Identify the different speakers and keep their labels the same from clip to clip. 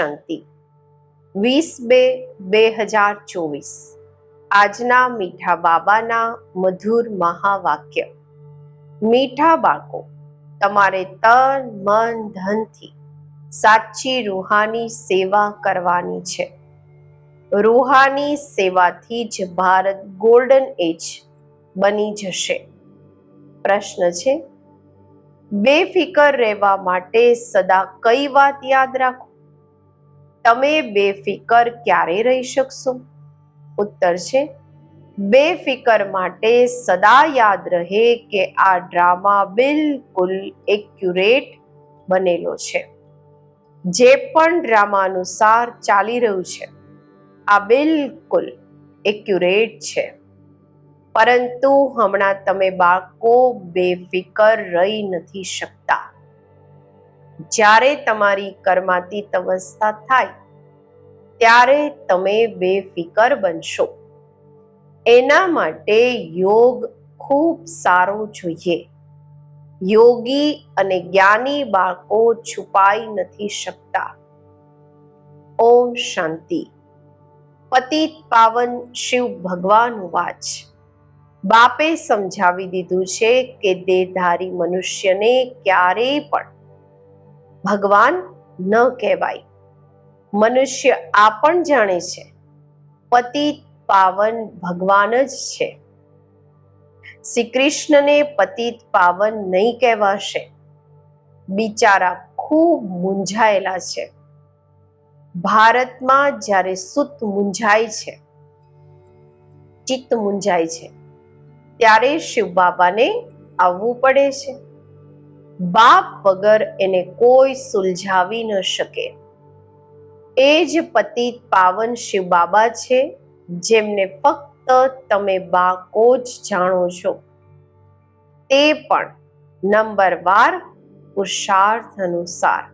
Speaker 1: શાંતિ. વીસ બે બે હજાર ચોવીસ. આજના મીઠા બાબાના મધુર મહાવાક્ય. મીઠા બાળકો, તમારે તન, મન, ધનથી સાચી રૂહાની સેવા કરવાની છે. રૂહાની સેવાથી જ ભારત ગોલ્ડન એજ બની જશે. પ્રશ્ન છે, બેફિકર રહેવા માટે સદા કઈ વાત યાદ રાખો? તમે બેફિકર ક્યારે રહી શકશો? ઉત્તર છે, બેફિકર માટે સદા યાદ રહે કે આ ડ્રામા બિલકુલ એક્યુરેટ બનેલો છે. જે પણ ડ્રામા અનુસાર ચાલી રહ્યું છે, આ બિલકુલ એક્યુરેટ છે. પરંતુ હમણાં તમે બાળકો બેફિકર રહી નથી શકતા. જ્યારે તમારી કર્માતીત અવસ્થા થાય, ત્યારે તમે બેફિકર બનશો. એના માટે યોગ ખૂબ સારો જોઈએ. યોગી અને જ્ઞાની બાળકો છુપાઈ નથી શકતા. ઓમ શાંતિ. પતિત પાવન શિવ ભગવાન વાચ. બાપે સમજાવી દીધું છે કે દેહધારી મનુષ્યને ક્યારેય પણ ભગવાન ન કહેવાય. મનુષ્ય આ પણ જાણે છે. પતિત પાવન ભગવાન જ છે. શ્રી કૃષ્ણને પતિત પાવન નહીં કહેવાશે. બિચારા ખૂબ મૂંઝાયેલા છે. ભારતમાં જ્યારે સુત મૂંઝાય છે, ચિત્ત મૂંઝાય છે, ત્યારે શિવ બાબાને આવવું પડે છે. બાપ વગર એને કોઈ સુલઝાવી ન શકે. એ જ પતિ પાવન શિવ બાબા છે, જેમને ફક્ત તમે બાકો જ જાણો છો. તે પણ નંબર બાર પુરુષાર્થ અનુસાર.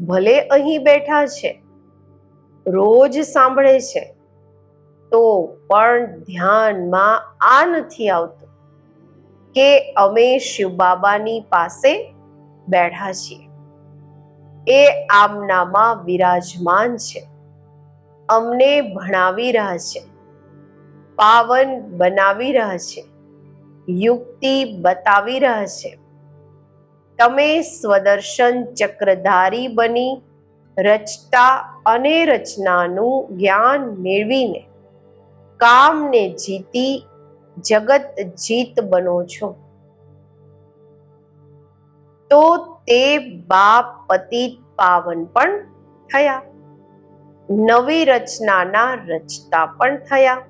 Speaker 1: ભલે અહીં બેઠા છે, રોજ સાંભળે છે, તો પણ ધ્યાનમાં આ નથી આવતું. કે અમે શિવ બાબાની પાસે બેઠા છીએ. એ આમનામાં વિરાજમાન છે. અમને ભણાવી રહ્યા છે. પાવન બનાવી રહ્યા છે. યુક્તિ બતાવી રહ્યા છે. તમે સ્વદર્શન ચક્રધારી બની રચતા અને રચનાનું જ્ઞાન મેળવીને કામને જીતી જગત જીત બનો છો. તો તે બાપ પતિત પાવન પણ થયા. નવી રચનાના રચતા પણ થયા.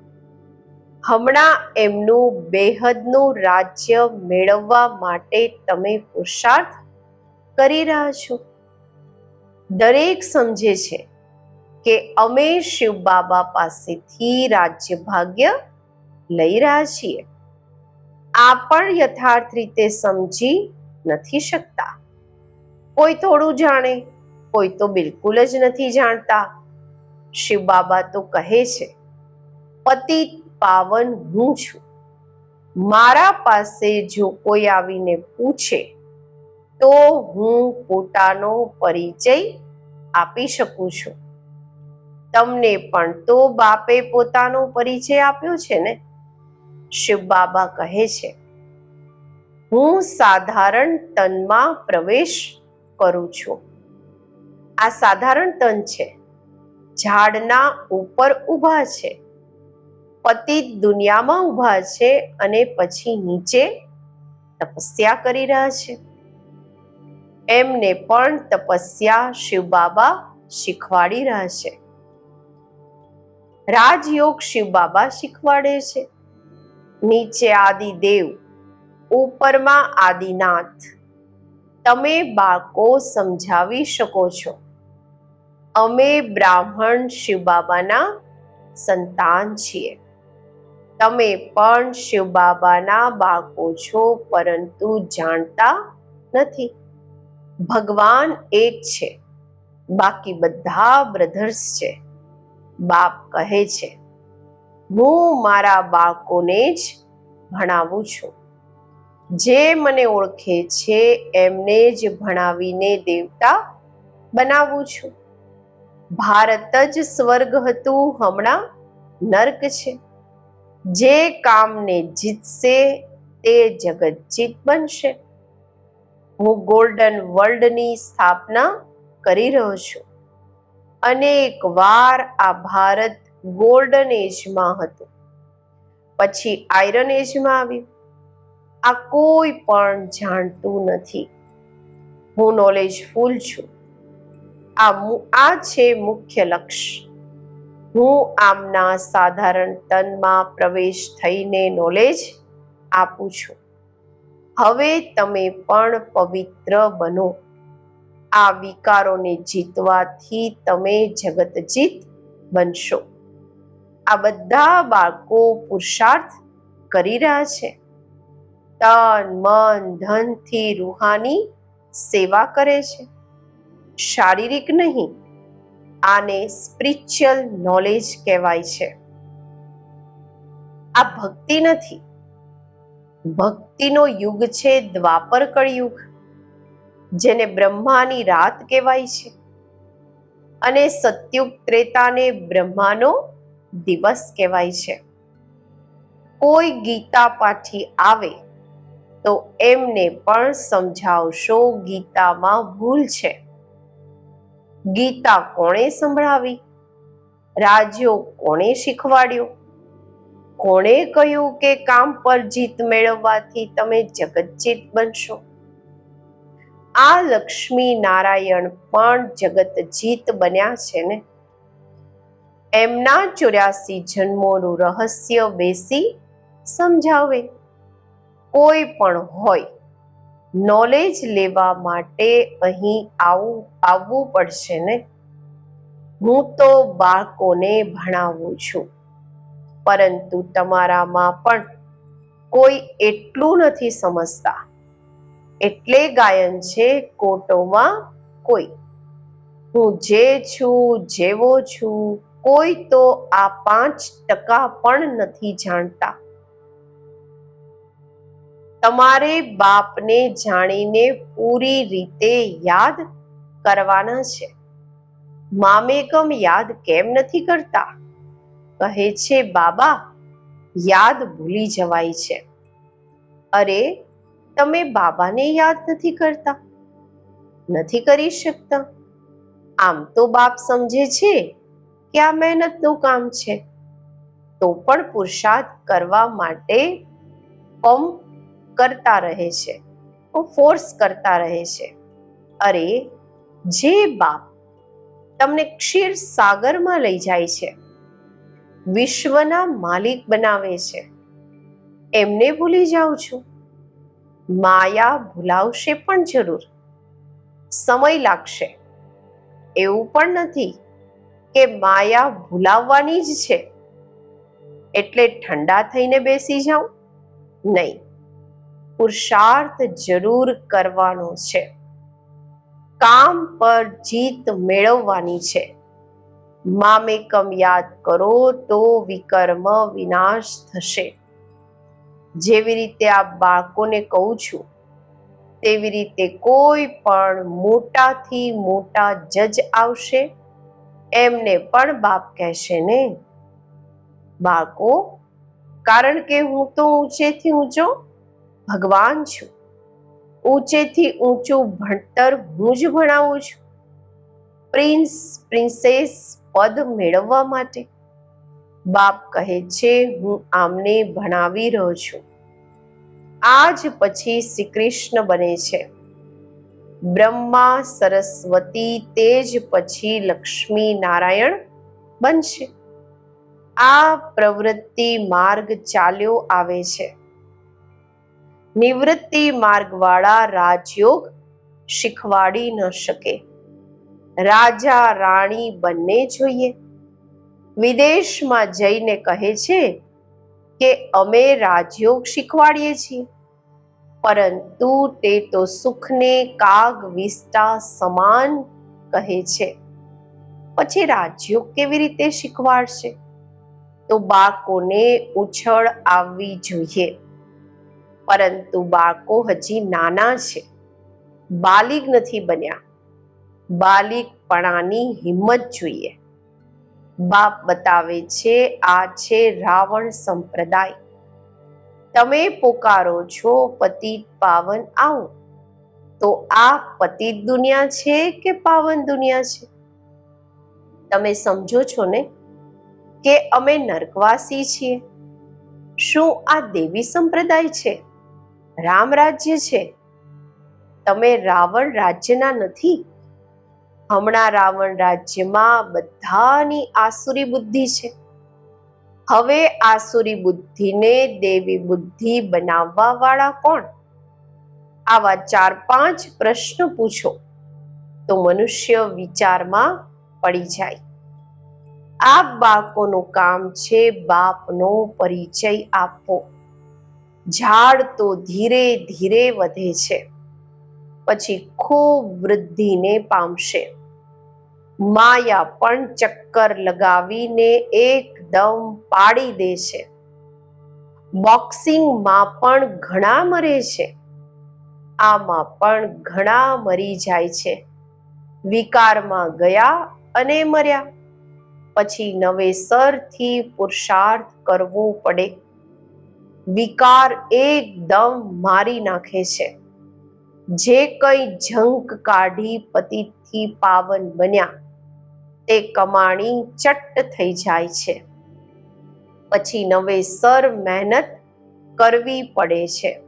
Speaker 1: હમણાં એમનું બેહદનું રાજ્ય મેળવવા માટે તમે પુરુષાર્થ કરી રહ્યા છો. દરેક સમજે છે કે અમે શિવ બાબા પાસેથી રાજ્ય ભાગ્ય લઈ રહ્યા છીએ. આ પણ યથાર્થ રીતે સમજી નથી શકતા. કોઈ થોડું જાણે, કોઈ તો બિલકુલ જ નથી જાણતા. શિવ બાબા તો કહે છે, પતિ પાવન હું છું. મારા પાસે જો કોઈ આવીને પૂછે, તો હું પોતાનો પરિચય આપી શકું છું. તમને પણ તો બાપે પોતાનો પરિચય આપ્યો છે ને? શિવ બાબા કહે છે, હું સાધારણ તનમાં પ્રવેશ કરું છું. આ સાધારણ તન છે. ઝાડના ઉપર ઊભા છે. પતિ દુનિયામાં ઊભા છે અને પછી નીચે તપસ્યા કરી રહ્યા છે. એમને પણ તપસ્યા શિવ બાબા શીખવાડી રહ્યા છે. રાજયોગ શિવ બાબા શીખવાડે છે. નીચે આદિદેવ ઉપરમાં આદિનાથ તમે બાળકો સમજાવી શકો છો. અમે બ્રાહ્મણ શિવબાબાના સંતાન છીએ. તમે પણ શિવ બાબાના બાળકો છો પરંતુ જાણતા નથી. ભગવાન એક છે, બાકી બધા બ્રધર્સ છે. બાપ કહે છે હું મારા બાળકોને જ ભણાવું છું. જે મને ઓળખે છે, એમને જ ભણાવીને દેવતા બનાવું છું. ભારત જ સ્વર્ગ હતું હમણાં નર્ક છે. જે કામને જીતશે, તે જગત જીત બનશે. હું ગોલ્ડન વર્લ્ડની સ્થાપના કરી રહ્યો છું. અનેક વાર આ ભારત ગોલ્ડન એજમાં હતું. પછી આયરન એજમાં આવ્યું. આ કોઈ પણ જાણતું નથી. હું નોલેજફુલ છું. આ આ છે મુખ્ય લક્ષ્ય હું આમના સાધારણ તનમાં પ્રવેશ થઈને નોલેજ આપું છું. હવે તમે પણ પવિત્ર બનો. આ વિકારોને જીતવાથી તમે જગત જીત બનશો. આ બધા બાળકો પુરુષાર્થ કરી રહ્યા છે. તન, મન, ધનથી રૂહાની સેવા કરે છે. શારીરિક નહીં, આને સ્પિરિચ્યુઅલ નોલેજ કહેવાય છે. આ ભક્તિ નથી. ભક્તિનો યુગ છે દ્વાપર કળયુગ, જેને બ્રહ્માની રાત કહેવાય છે. અને સત્યુગ ત્રેતાને બ્રહ્માનો દિવસ કહેવાય છે. કોઈ ગીતા પાઠી આવે તો એમને પણ સમજાવશો ગીતામાં ભૂલ છે. ગીતા કોણે સંભળાવી? રાજ્યો કોણે શીખવાડ્યો? કોણે કહ્યું કે કામ પર જીત મેળવવાથી તમે જગત જીત બનશો? આ લક્ષ્મી નારાયણ પણ જગત જીત બન્યા છે ને? એમના ચોર્યાસી જન્મોનું રહસ્ય બેસી સમજાવે. કોઈ પણ હોય નોલેજ લેવા માટે અહીં આવું, આવવું પડશે ને? હું તો બાળકોને ભણાવું છું, પરંતુ તમારામાં પણ કોઈ એટલું નથી સમજતા. એટલે ગાયન છે કોટોમાં કોઈ. હું જે છું, જેવો છું કોઈ તો આ પાંચ ટકા પણ નથી જાણતા. તમારે બાપને જાણીને પૂરી રીતે યાદ કરવાના છે. મામેકમ યાદ કેમ નથી કરતા? કહે છે, બાબા, યાદ ભૂલી જવાય છે. અરે, તમે બાબાને યાદ નથી કરતા? નથી કરી શકતા. આમ તો બાપ સમજે છે કે આ મહેનતનું કામ છે. તો પણ પુરુષાર્થ કરવા માટે પંપ કરતા રહે છે. ફોર્સ કરતા રહે છે. અરે, જે બાપ તમને ક્ષીર સાગરમાં લઈ જાય છે, વિશ્વના માલિક બનાવે છે, એમને ભૂલી જાઉં છું. માયા ભૂલાવશે પણ જરૂર. સમય લાગશે. એવું પણ નથી. કે માયા ભૂલાવવાની જ છે. એટલે ઠંડા થઈને બેસી જાઉં નહીં. પુરુષાર્થ જરૂર કરવાનો છે. કામ પર જીત મેળવવાની છે. મામેકમ યાદ કરો તો વિકર્મ વિનાશ થશે. જેવી રીતે આ બાળકોને કહું છું, તેવી રીતે કોઈ પણ મોટાથી મોટા જજ આવશે. એમને પણ બાપ કહેશે ને? બાળકો, કારણ કે હું તો ઊંચેથી ઊંચો ભગવાન છું. ઊંચેથી ઊંચું ભણતર હું જ ભણાવું છું. પ્રિન્સ, પ્રિન્સેસ પદ મેળવવા માટે. બાપ કહે છે, હું આમને ભણાવી રહ્યો છું. આજ પછી શ્રી કૃષ્ણ બને છે. બ્રહ્મા સરસ્વતી તે જ પછી લક્ષ્મી નારાયણ બનશે. આ પ્રવૃત્તિ માર્ગ ચાલ્યો આવે છે. નિવૃત્તિ માર્ગવાળા રાજયોગ શીખવાડી ન શકે. રાજા રાણી બંને જોઈએ. વિદેશમાં જઈને કહે છે કે અમે રાજયોગ શીખવાડીએ છીએ. પરંતુ તે તો સુખને કાગ વિસ્ટા સમાન કહે છે. પછી રાજયોગ કેવી રીતે શીખવાડશે? તો બાળકોને ઉછળ આવવી જોઈએ. પરંતુ બાળકો હજી નાના છે. બાલિગ નથી બન્યા. બાલિકપણાની હિંમત જોઈએ. બાપ બતાવે છે, આ છે રાવણ સંપ્રદાય. તમે પોકારો છો, પતિત પાવન આવો. તો આ પતિત દુનિયા છે કે પાવન દુનિયા છે? તમે સમજો છો ને કે અમે નરકવાસી છીએ. શું આ દેવી સંપ્રદાય છે? રામ રાજ્ય છે? તમે રાવણ રાજ્યના નથી? હમણાં રાવણ રાજ્યમાં બધાની આસુરી બુદ્ધિ છે. હવે આસુરી બુદ્ધિને દેવી બુદ્ધિ બનાવવા વાળા કોણ? આવા ચાર પાંચ પ્રશ્ન પૂછો તો મનુષ્ય વિચારમાં પડી જાય. આ બાળકોનું કામ છે બાપનો પરિચય આપવો. ઝાડ તો ધીરે ધીરે વધે છે, પછી ખૂબ વૃદ્ધિને પામશે. માયા પણ ચક્કર લગાવીને એકદમ પાડી દે છે. બોક્સિંગમાં પણ ઘણા મરે છે. આમાં પણ ઘણા મરી જાય છે. વિકારમાં ગયા અને મર્યા. પછી નવેસરથી પુરુષાર્થ કરવો પડે. વિકાર એકદમ મારી નાખે છે. જે કઈ ઝંક કાઢી પતિથી પાવન બન્યા. તે કમાણી ચટ્ટ થઈ જાય છે. પછી નવેસર મહેનત કરવી પડે છે.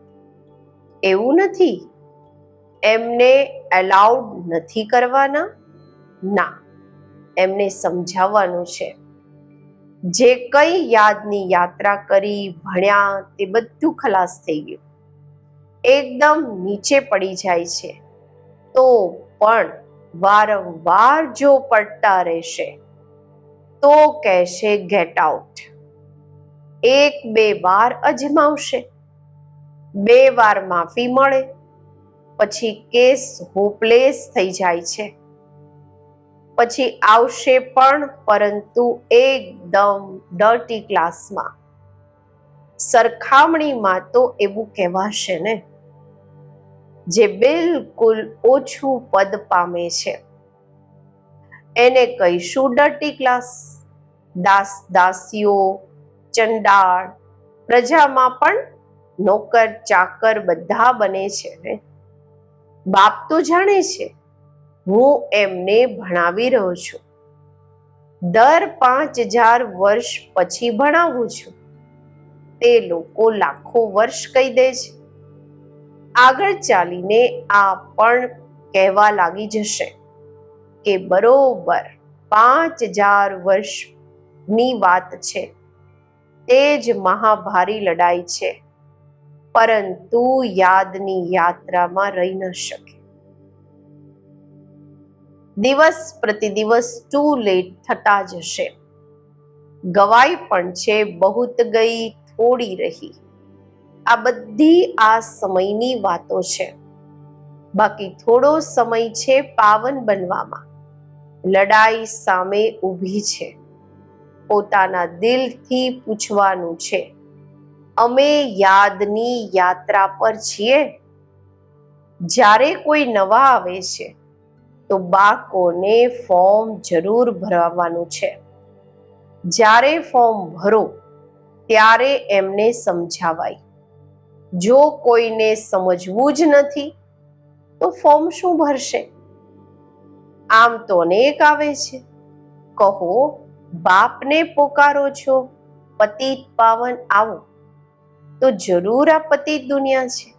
Speaker 1: એવું નથી. એમને એલાઉડ નથી કરવાના? ના, એમને સમજાવવાનું છે. જે કઈ યાદની યાત્રા કરી ભણ્યા તે બધું ખલાસ થઈ ગયું. એકદમ નીચે પડી જાય છે. તો પણ વારંવાર જો પડતા રહેશે, તો કહેશે ગેટ આઉટ એક બે વાર અજમાવશે, બે વાર માફી મળે, પછી કેસ હોપલેસ થઈ જાય છે. પછી આવશે પણ પરંતુ એકદમ ડર્ટી ક્લાસમાં સરખામણીમાં તો એવું કહેવાશે ને? જે બિલકુલ ઓછું પદ પામે છે. એને કહીશું ડર્ટી ક્લાસ દાસ દાસીઓ, ચંડાળ, પ્રજામાં પણ નોકર ચાકર બધા બને છે ને? બાપ તો જાણે છે, હું એમને ભણાવી રહ્યો છું. દર પાંચ હજાર વર્ષ પછી ભણાવું છું. તે લોકો લાખો વર્ષ કહી દે છે. આગળ ચાલીને આ પણ કહેવા લાગી જશે કે બરોબર પાંચ હજાર વર્ષની વાત છે. તે જ મહાભારી લડાઈ છે. પરંતુ યાદની યાત્રામાં રહી ન શકે. દિવસ પ્રતિ દિવસ ટુ લેટ થતા જશે. ગવાઈ પણ છે, બહુત ગઈ, થોડી રહી. આ બધી આ સમયની વાતો છે. બાકી થોડો સમય છે પાવન બનવામાં. લડાઈ સામે ઊભી છે. પોતાના દિલથી પૂછવાનું છે, અમે યાદની યાત્રા પર છીએ? જ્યારે કોઈ નવા આવે છે, તો બાળકોને ફોર્મ જરૂર ભરવાનું છે. જ્યારે ફોર્મ ભરો, ત્યારે એમને સમજાવાય. જો કોઈને સમજવું જ નથી, તો ફોર્મ શું ભરશે? આમ તો અનેક આવે છે. કહો, બાપને પોકારો છો, પતિત પાવન આવો. તો જરૂર આ પતિત દુનિયા છે.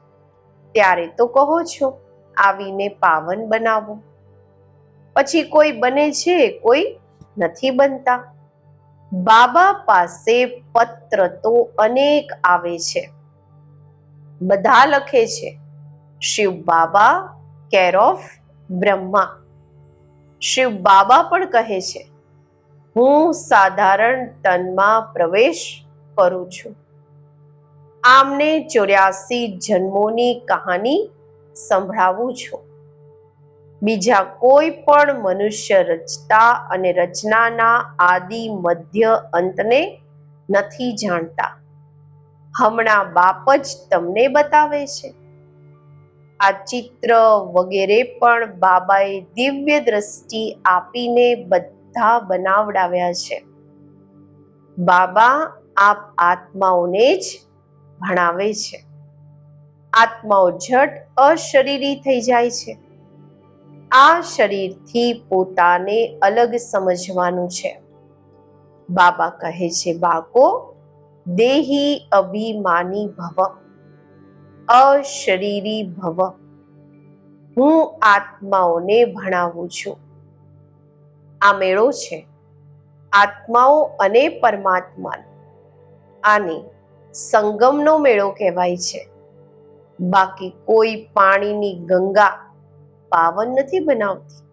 Speaker 1: ત્યારે તો કહો છો, આવીને પાવન બનાવો. પછી કોઈ બને છે, કોઈ નથી બનતા. બાબા પાસે પત્ર તો અનેક આવે છે. બધા લખે છે. Shiv Baba care of Brahma. Shiv Baba પણ કહે છે, હું સાધારણ તનમાં પ્રવેશ કરું છું. આમને ચોર્યાસી જન્મોની કહાની સંભળાવું છું. બીજા કોઈ પણ મનુષ્ય રચતા અને રચનાના આદિ મધ્ય અંતને નથી જાણતા. હમણાં બાપ જ તમને બતાવે છે. આ ચિત્ર વગેરે પણ બાબાએ દિવ્ય દ્રષ્ટિ આપીને બધા બનાવડાવ્યા છે. બાબા આપ આત્માઓને જ ભણાવે છે. આત્માઓ ઝટ અશરીરી થઈ જાય છે. આ શરીરથી પોતાને અલગ સમજવાનું છે. બાબા કહે છે બાકો દેહી અભિમાની ભવ, અશરીરી ભવ. હું આત્માઓને ભણાવું છું. આ મેળો છે. આત્માઓ અને પરમાત્માનો. આને સંગમનો મેળો કહેવાય છે. બાકી કોઈ પાણીની ગંગા પાવન નથી બનાવતી.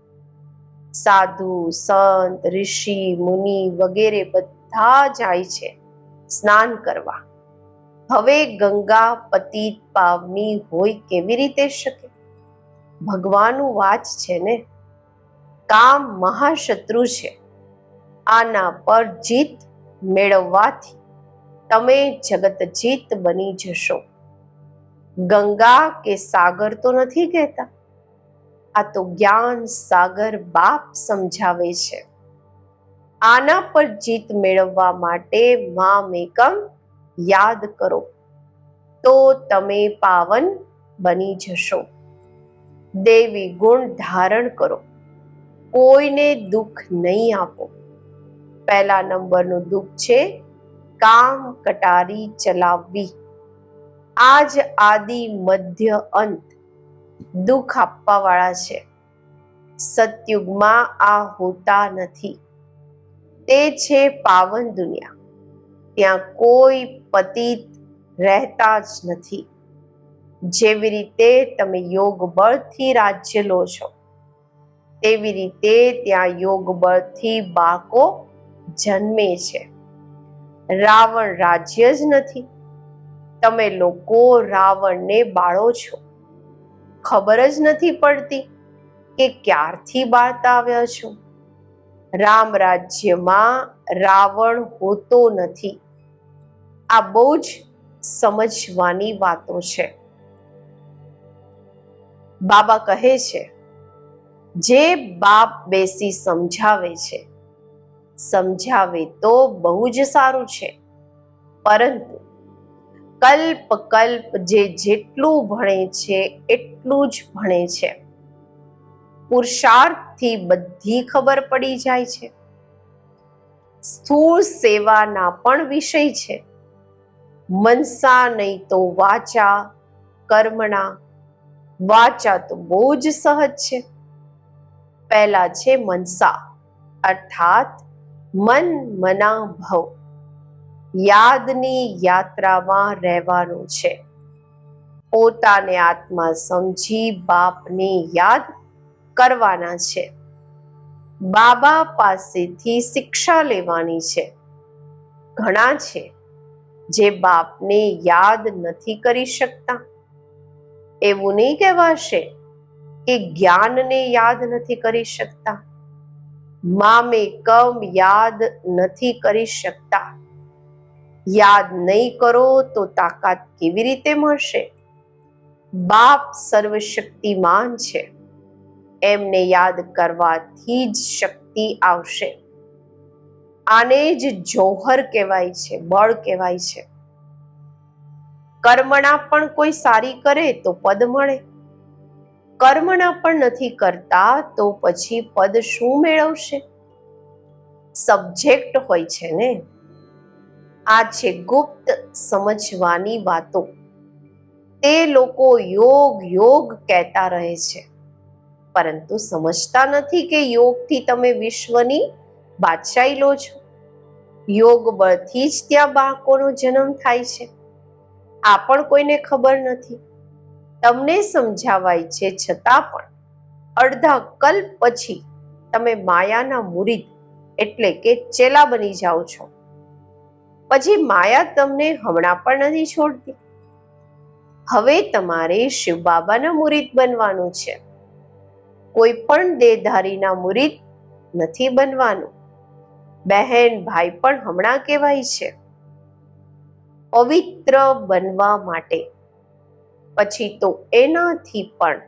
Speaker 1: સાધુ, સંત, ઋષિ, મુનિ વગેરે બધા જાય છે. સ્નાન કરવા. હવે ગંગા પતિત પાવની હોય કેવી રીતે શકે? ભગવાનનું વાચ છે ને? કામ મહાશત્રુ છે. આના પર જીત મેળવવાથી તમે જગત જીત બની જશો. ગંગા કે સાગર તો નથી કહેતા. આ તો જ્ઞાન સાગર બાપ સમજાવે છે. આના પર જીત મેળવવા માટે મા મેકમ યાદ કરો. તો તમે પાવન બની જશો. દેવી ગુણ ધારણ કરો. કોઈને દુઃખ નહીં આપો. પહેલા નંબરનું દુઃખ છે, કામ કટારી ચલાવવી. આજ આદિ મધ્ય અંત દુઃખ આપવાવાળા છે. સતયુગમાં આ હોતા નથી. તે છે પાવન દુનિયા. ત્યાં કોઈ પતિત રહેતા જ નથી. જેવી રીતે તમે યોગ બળથી રાજ્ય લો છો, તેવી રીતે ત્યાં યોગ બળથી બાળકો જન્મે છે. રાવણ રાજ્ય જ નથી. તમે લોકો રાવણને બાળો છો. ખબર જ નથી પડતી કે ક્યારથી બાળતા આવ્યા છો. રામ રાજ્યમાં રાવણ હોતો નથી. આ બહુ જ સમજવાની વાતો છે. બાબા કહે છે, જે બાપ બેસી સમજાવે છે, સમજાવે તો બહુ જ સારું છે. પરંતુ કલ્પ કલ્પ જે જેટલું ભણે છે, એટલું જ ભણે છે. પુરુષાર્થથી બધી ખબર પડી જાય છે. સ્થૂળ સેવાના પણ વિષય છે. મનસા નહીં તો વાચા, કર્મણા, વાચા તો બહુ જ સહજ છે. પહેલા છે મનસા, અર્થાત મન મના ભવ. યાદની યાત્રામાં રહેવાનું છે. પોતાને આત્મા સમજી બાપને યાદ કરવાના છે. બાબા પાસેથી શિક્ષા લેવાની છે. ઘણા છે જે બાપને યાદ નથી કરી શકતા. એવું નહીં કહેવાશે કે જ્ઞાનને યાદ નથી કરી શકતા. મામે કમ યાદ નથી કરી શકતા. યાદ નહીં કરો તો તાકાત કેવી રીતે મળશે? બાપ સર્વશક્તિમાન છે. એમને યાદ કરવાથી જ શક્તિ આવશે. આને જ જોહર કહેવાય છે, બળ કહેવાય છે. કર્મણા પણ કોઈ સારી કરે તો પદ મળે. કર્મણા પણ નથી કરતા તો પછી પદ શું મેળવશે? સબ્જેક્ટ હોય છે ને? આ છે ગુપ્ત સમજવાની વાતો. તે લોકો યોગ યોગ કહેતા રહે છે. પરંતુ સમજતા નથી કે યોગથી તમે વિશ્વની બાદશાહી લો છો. યોગ બળથી જ ત્યાં બાળકોનો જન્મ થાય છે. આ પણ કોઈને ખબર નથી. તમને સમજાવાય છે છતાં પણ અડધા કલ્પ પછી તમે માયાના મુરીદ એટલે કે ચેલા બની જાઓ છો. પછી માયા તમને હમણાં પણ નથી છોડતી. હવે તમારે શિવ બાબાના મુરીદ બનવાનું છે. કોઈ પણ દેહધારીના મુરીદ નથી બનવાનું. બહેન, ભાઈ પણ હમણાં કહેવાય છે. પવિત્ર બનવા માટે. પછી તો એનાથી પણ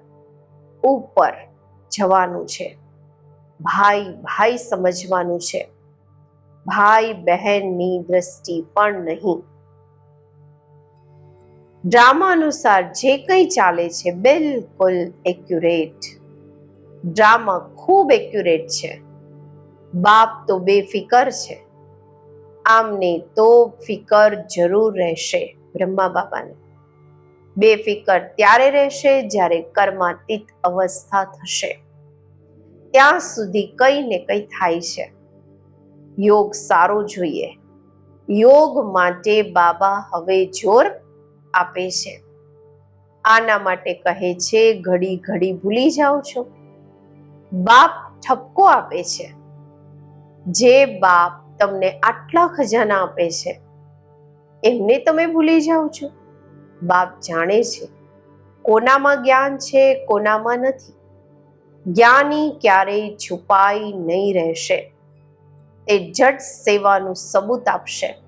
Speaker 1: ઉપર જવાનું છે. ભાઈ ભાઈ સમજવાનું છે. ભાઈ, બહેનની દ્રષ્ટિ પણ નહીં. ડ્રામા અનુસાર જે કંઈ ચાલે છે, બિલકુલ એક્યુરેટ. ડ્રામા ખૂબ એક્યુરેટ છે. બાપ તો બેફિકર છે. આમને તો ફિકર જરૂર રહેશે બ્રહ્મા બાબાને. બેફિકર ત્યારે રહેશે જ્યારે કર્માતીત અવસ્થા થશે. ત્યાં સુધી કંઈ ને કંઈ થાય છે. યોગ સારો જોઈએ. યોગ માટે બાબા હવે જોર આપે છે. આના માટે કહે છે, ઘડી ઘડી ભૂલી જાઓ છો. બાપ ઠપકો આપે છે. જે બાપ તમને આટલા ખજાના આપે છે, એમને તમે ભૂલી જાઓ છો. બાપ જાણે છે કોનામાં જ્ઞાન છે, કોનામાં નથી. જ્ઞાની ક્યારેય છુપાઈ નહીં રહેશે. તે જટ સેવાનું સબૂત આપશે.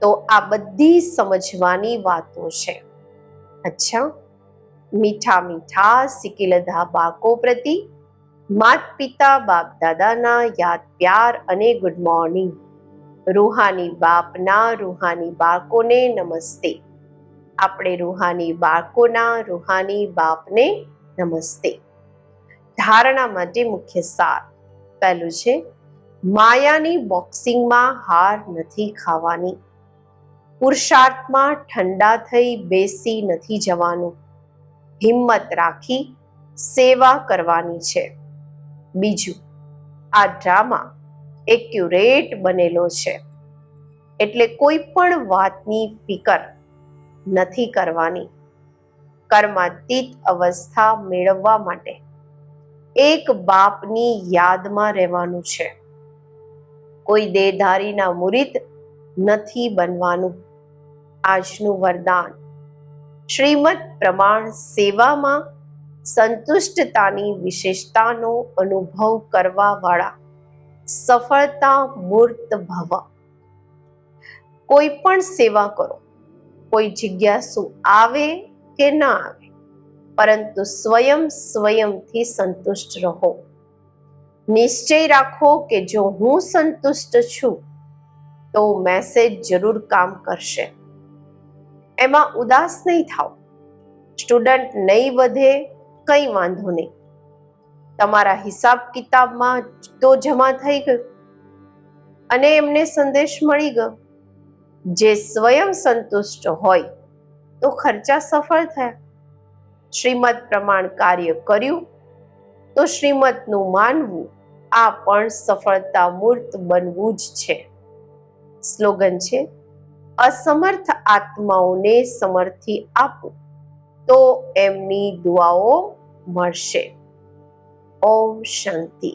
Speaker 1: તો આ બધી સમજવાની વાતો છે. અચ્છા. મીઠા મીઠા સિકિલધા બાકો પ્રતિ માત પિતા બાપ દાદાના યાદ પ્યાર અને ગુડ મોર્નિંગ રૂહાની બાપના, રૂહાની બાળકોને નમસ્તે. આપણે રૂહાની બાળકોના, રૂહાની બાપને નમસ્તે. ધારણા માટે મુખ્ય સાર. પહેલું છે, માયાની બોક્સિંગમાં હાર નથી ખાવાની. પુરુષાર્થમાં ઠંડા થઈ બેસી નથી જવાનું. હિંમત રાખી સેવા કરવાની છે. બીજું, આ ડ્રામા એક્યુરેટ બનેલો છે. એટલે કોઈ પણ વાતની ફિકર નથી કરવાની. કર્માતીત અવસ્થા મેળવવા માટે એક બાપની યાદમાં રહેવાનું છે. કોઈ દેહધારીના મુરીદ નથી બનવાનું. આજનું વરદાન શ્રીમદ પ્રમાણ સેવામાં સંતુષ્ટતાની વિશેષતાનો અનુભવ કરવાવાળા સફળતા મૂર્ત ભવ. કોઈ પણ સેવા કરો, કોઈ જિજ્ઞાસુ આવે કે ના આવે, પરંતુ સ્વયં સ્વયંથી સંતુષ્ટ રહો. નિશ્ચય રાખો કે જો હું સંતુષ્ટ છું, તો મેસેજ જરૂર કામ કરશે. એમાં ઉદાસ નહીં થાવ સ્ટુડન્ટ નહીં વધે, કંઈ વાંધો નહીં. તમારા હિસાબ કિતાબમાં તો જમા થઈ ગયું. અને એમને સંદેશ મળી ગયો. જે સ્વયં સંતુષ્ટ હોય, તો ખર્ચા સફળ થયા. શ્રીમદ પ્રમાણ કાર્ય કર્યું, તો શ્રીમદનું માનવું આ પણ સફળતા મૂર્ત બનવું જ છે. સ્લોગન છે અસમર્થ આત્માઓને સમર્થી આપો તો એમની દુઆઓ મળશે. ઓમ શાંતિ.